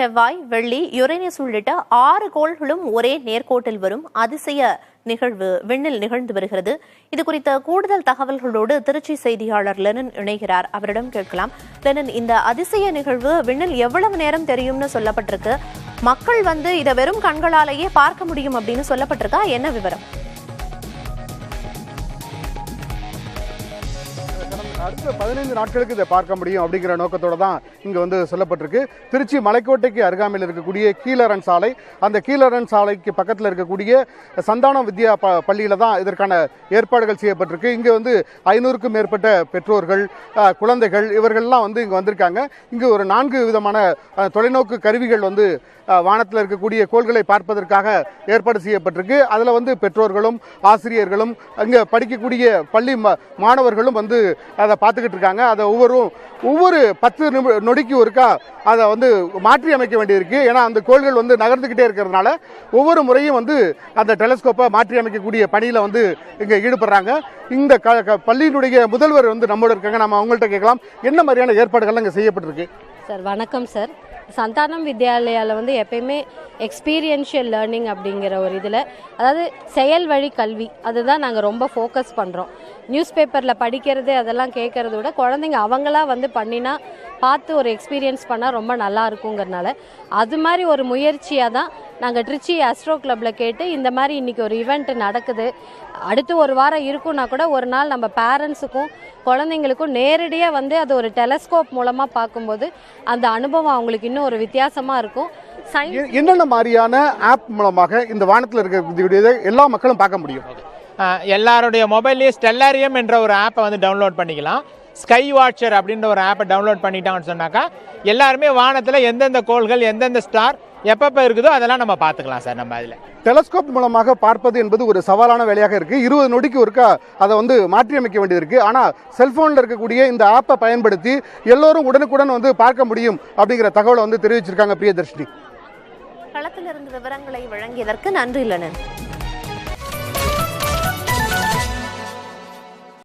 செவ்வாய் வெள்ளி யுரேனியஸ் உள்ளிட்ட ஆறு கோள்களும் ஒரே நேர்கோட்டில் வரும் அதிசய நிகழ்வு விண்ணில் நிகழ்ந்து வருகிறது. இது குறித்த கூடுதல் தகவல்களோடு திருச்சி செய்தியாளர் லெனன் இணைகிறார். அவரிடம் கேட்கலாம். லெனன் இந்த அதிசய நிகழ்வு விண்ணில் எவ்வளவு நேரம் தெரியும்னு சொல்லப்பட்டிருக்கு? மக்கள் வந்து இதை வெறும் கண்களாலேயே பார்க்க முடியும் அப்படின்னு சொல்லப்பட்டிருக்கா? என்ன விவரம்? அடுத்த பதினைந்து நாட்களுக்கு இதை பார்க்க முடியும் அப்படிங்கிற நோக்கத்தோடு தான் இங்கே வந்து சொல்லப்பட்டிருக்கு. திருச்சி மலைக்கோட்டைக்கு அருகாமையில் இருக்கக்கூடிய கீழரன் சாலை அந்த கீழரன் சாலைக்கு பக்கத்தில் இருக்கக்கூடிய சந்தானம் வித்யா ப பள்ளியில் தான் இதற்கான ஏற்பாடுகள் செய்யப்பட்டிருக்கு. இங்கே வந்து ஐநூறுக்கும் மேற்பட்ட பெற்றோர்கள் குழந்தைகள் இவர்கள்லாம் வந்து இங்கே வந்திருக்காங்க. இங்கே ஒரு நான்கு விதமான தொலைநோக்கு கருவிகள் வந்து வானத்தில் இருக்கக்கூடிய கோள்களை பார்ப்பதற்காக ஏற்பாடு செய்யப்பட்டிருக்கு. அதில் வந்து பெற்றோர்களும் ஆசிரியர்களும் அங்கே படிக்கக்கூடிய பள்ளி மாணவர்களும் வந்து அதை பார்த்துக்கிட்டு இருக்காங்க. அதை ஒவ்வொரு ஒவ்வொரு பத்து நிமி நொடிக்கு ஒருக்கா அதை வந்து மாற்றி அமைக்க வேண்டியிருக்கு. ஏன்னா அந்த கோள்கள் வந்து நகர்ந்துக்கிட்டே இருக்கிறதுனால ஒவ்வொரு முறையும் வந்து அந்த டெலஸ்கோப்பை மாற்றி அமைக்கக்கூடிய பணியில் வந்து இங்கே ஈடுபடுறாங்க. இந்த க க- பள்ளியினுடைய முதல்வர் வந்து நம்மளோட இருக்காங்க. நம்ம அவங்கள்ட்ட கேட்கலாம். என்ன மாதிரியான ஏற்பாடுகள்லாம் இங்கே செய்யப்பட்டிருக்கு? சார் வணக்கம் சார். சந்தானம் வித்யாலயாவில் வந்து எப்பயுமே எக்ஸ்பீரியன்ஷியல் லேர்னிங் அப்படிங்கிற ஒரு இதில் அதாவது செயல் வழி கல்வி அதுதான் நாங்கள் ரொம்ப ஃபோக்கஸ் பண்ணுறோம் நியூஸ் பேப்பரில் படிக்கிறது அதெல்லாம் கேட்கறத விட குழந்தைங்க அவங்களா வந்து பண்ணினா பார்த்து ஒரு எக்ஸ்பீரியன்ஸ் பண்ணால் ரொம்ப நல்லா இருக்குங்கிறனால அது மாதிரி ஒரு முயற்சியாக தான் நாங்கள் ட்ரிச்சி அஸ்ட்ரோ கிளப்பில் கேட்டு இந்த மாதிரி இன்றைக்கி ஒரு ஈவெண்ட் நடக்குது. அடுத்து ஒரு வாரம் இருக்குன்னா கூட ஒரு நாள் நம்ம பேரண்ட்ஸுக்கும் குழந்தைங்களுக்கும் நேரடியாக வந்து அது ஒரு டெலஸ்கோப் மூலமாக பார்க்கும்போது அந்த அனுபவம் அவங்களுக்கு இன்னும் ஒரு வித்தியாசமாக இருக்கும். என்னென்ன மாதிரியான ஆப் மூலமாக இந்த வானத்தில் இருக்கக்கூடிய எல்லா மக்களும் பார்க்க முடியும்? எல்லாருடைய மொபைல்லேயே ஸ்டெல்லாரியம் என்ற ஒரு ஆப்பை வந்து டவுன்லோட் பண்ணிக்கலாம். ஸ்கை வாட்சர் அப்படின்ற ஒரு ஆப்பை டவுன்லோட் பண்ணிட்டாங்கன்னு சொன்னாக்கா எல்லாருமே வானத்தில் எந்தெந்த கோள்கள் எந்தெந்த ஸ்டார் எப்பப்போ இருக்குதோ அதெல்லாம் நம்ம பார்த்துக்கலாம் சார் நம்ம அதில். டெலஸ்கோப் மூலமாக பார்ப்பது என்பது ஒரு சவாலான வேலையாக இருக்கு. இருபது நொடிக்கு ஒருக்கா அதை வந்து மாற்றி அமைக்க வேண்டியது இருக்கு ஆனால் செல்போனில் இருக்கக்கூடிய இந்த ஆப்பை பயன்படுத்தி எல்லோரும் உடனுக்குடன் வந்து பார்க்க முடியும் அப்படிங்கிற தகவலை வந்து தெரிவிச்சிருக்காங்க பிரியதர்ஷினி. களத்திலிருந்து விவரங்களை வழங்கியதற்கு நன்றி லெனின்.